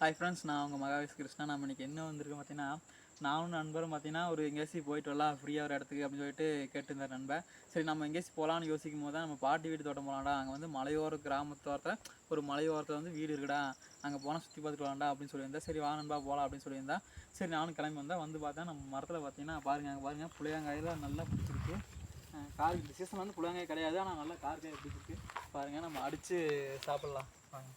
Hi friends நான் உங்கள் மகாவிஷ் கிருஷ்ணா. நம்ம இன்றைக்கி என்ன வந்திருக்கோம் பார்த்தீங்கன்னா நானும் நண்பரும் பார்த்தீங்கன்னா ஒரு எங்கேயாச்சும் போயிட்டு வரலாம் ஃப்ரீயாக ஒரு இடத்துக்கு அப்படின்னு சொல்லிட்டு கேட்டிருந்தார் நண்பன் சரி நம்ம எங்கேயாச்சும் போகலான்னு யோசிக்கும் போது தான் நம்ம பாட்டி வீடு தோட்டம் போகலாம்டா அங்கே வந்து மலையோர கிராமத்தோரத்தில் ஒரு மலையோரத்தில் வந்து வீடு இருக்குடா. அங்கே போனால் சுற்றி பார்த்துட்டு வரலாம்டா அப்படின்னு சொல்லியிருந்தா. சரி வா நண்பா போகலாம் அப்படின்னு சொல்லியிருந்தா. சரி நானும் கிளம்பி வந்தேன். வந்து பார்த்தா நம்ம மரத்தில் பார்த்தீங்கன்னா பாருங்க அங்கே பாருங்கள் புளியங்காயில் நல்லா பிடிச்சிருக்கு கார் இந்த சீசன் வந்து புளியங்காய் கிடையாது ஆனால் நல்லா கார் காய் பிடிச்சிருக்கு பாருங்கள் நம்ம அடித்து சாப்பிட்லாம். வாங்க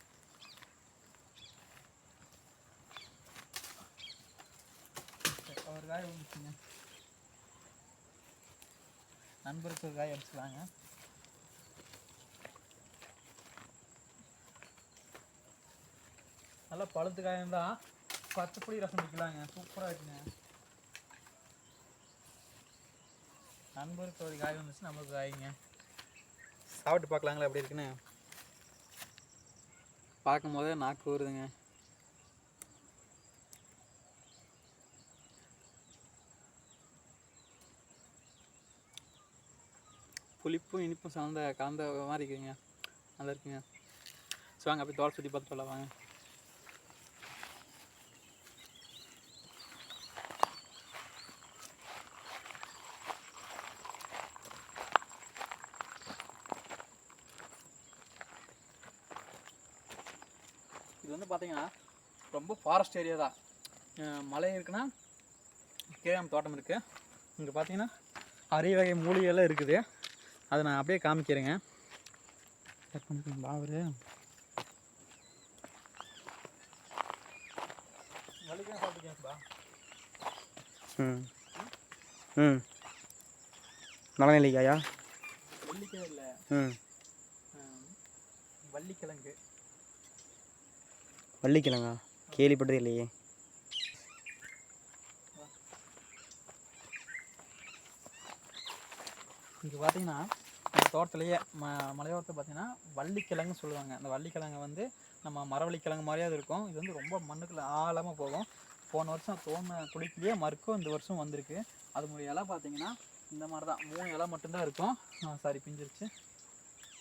ஒரு காய் வந்துச்சுங்க நண்பருக்கு ஒரு காய் அடிச்சுக்கலாங்க நல்லா பழுத்து காயம் தான் பச்சை புளி ரசம் வைக்கலாங்க. சூப்பராக இருக்குங்க. நண்பருக்கு ஒரு காய் வந்துச்சு நம்மளுக்கு காய்ங்க. சாப்பிட்டு பார்க்கலாங்களா எப்படி இருக்குன்னு? பார்க்கும் போதே நாக்கு வருதுங்க புளிப்பும் இனிப்பும் சார்ந்த கலந்த மாதிரி இருக்குங்க. நல்லா இருக்குங்க. ஸோ வாங்க அப்படியே தோலை சுற்றி பார்த்து வரலாம் வாங்க. இது வந்து பார்த்தீங்கன்னா ரொம்ப ஃபாரஸ்ட் ஏரியா தான். மலை இருக்குன்னா கீழே தோட்டம் இருக்குது இங்கே பார்த்தீங்கன்னா அரிய வகை மூலிகைலாம் இருக்குது. அதை நான் அப்படியே காமிக்கிறேங்க. கட் பண்ணிக்கோங்களா அவரு ம். ம். வள்ளிக்காய் இல்லை. ம். வள்ளிக்கிழங்கு. வள்ளிக்கிழங்கா? கேள்விப்பட்டதே இல்லையே. இங்கே பார்த்தீங்கன்னா நம்ம தோட்டத்துலேயே ம மலையோரத்தில் பார்த்தீங்கன்னா வள்ளிக்கிழங்கு சொல்லுவாங்க. அந்த வள்ளிக்கிழங்கு வந்து நம்ம மரவள்ளிக்கிழங்கு மாதிரியே இருக்கும். இது வந்து ரொம்ப மண்ணுக்குள்ள ஆழமாக போகும். போன வருஷம் தோண குளிக்கலையே மறுக்கும். இந்த வருஷம் வந்திருக்கு. அது இலை பார்த்தீங்கன்னா இந்த மாதிரி தான் மூணு இலை மட்டும்தான் இருக்கும். சாரி பிஞ்சிருச்சு.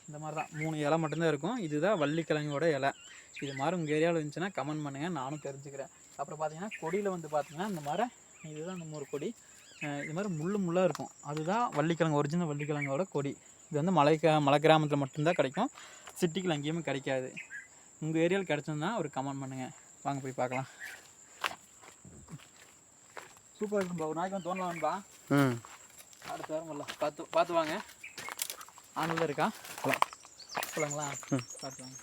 இந்த மாதிரி தான் மூணு இலை மட்டும்தான் இருக்கும். இதுதான் வள்ளிக்கிழங்கோட இலை. இது மாதிரி உங்கள் ஏரியாவில் இருந்துச்சுன்னா கமெண்ட் பண்ணுங்கள் நானும் தெரிஞ்சுக்கிறேன். அப்புறம் பார்த்தீங்கன்னா கொடியில் வந்து பார்த்தீங்கன்னா இந்த மாதிரி இதுதான் இந்த ஒரு கொடி. இது மாதிரி முள்ளு முள்ளாக இருக்கும். அதுதான் வள்ளிக்கிழங்கு ஒரிஜினல் வள்ளிக்கிழங்கோட கொடி. இது வந்து மலை மலை கிராமத்தில் மட்டும்தான் கிடைக்கும். சிட்டிக்குள்ள எங்கேயுமே கிடைக்காது. உங்கள் ஏரியாவில் கிடச்சிருந்தா ஒரு கமெண்ட் பண்ணுங்கள் வாங்க போய் பார்க்கலாம். சூப்பராக இருக்கும்பா ஒரு நாளைக்கு வந்து தோணலாம்பா ம். அடுத்த வாரம் வரலாம் பார்த்து பார்த்து வாங்க. ஆனூரில் இருக்கா? போகலாம் போகலாங்களா ம். பார்த்து வாங்க.